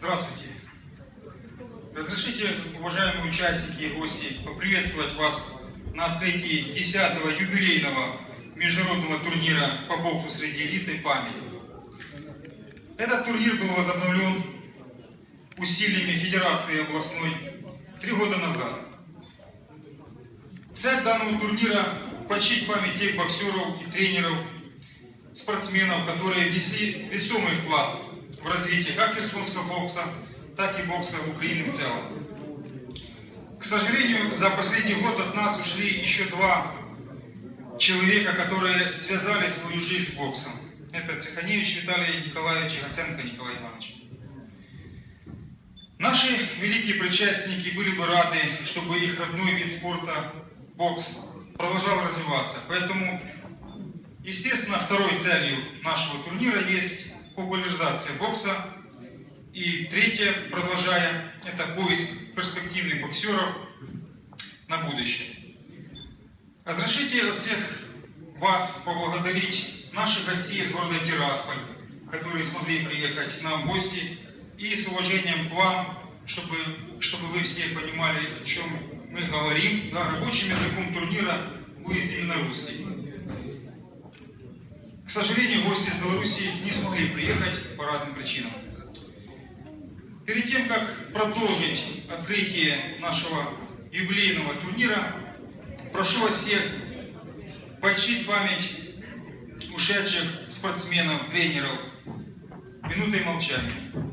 Здравствуйте. Разрешите, уважаемые участники и гости, поприветствовать вас на открытии 10-го юбилейного международного турнира по боксу среди элиты «Память». Этот турнир был возобновлен усилиями Федерации областной три года назад. Цель данного турнира – почтить память тех боксеров и тренеров, спортсменов, которые внесли весомый вклад в развитие как херсонского бокса, так и бокса Украины в целом. К сожалению, за последний год от нас ушли еще два человека, которые связали свою жизнь с боксом. Это Цеханевич Виталий Николаевич и Гаценко Николай Иванович. Наши великие причастники были бы рады, чтобы их родной вид спорта, бокс, продолжал развиваться. Поэтому, естественно, второй целью нашего турнира есть популяризация бокса. И третье, продолжая, это поиск перспективных боксеров на будущее. Разрешите от всех вас поблагодарить наших гостей из города Тирасполь, которые смогли приехать к нам в гости, и с уважением к вам, чтобы, чтобы вы все понимали, о чем мы говорим. Да, рабочим языком турнира будет именно русский. К сожалению, гости из Беларуси не смогли приехать по разным причинам. Перед тем, как продолжить открытие нашего юбилейного турнира, прошу вас всех почтить память ушедших спортсменов, тренеров минутой молчания.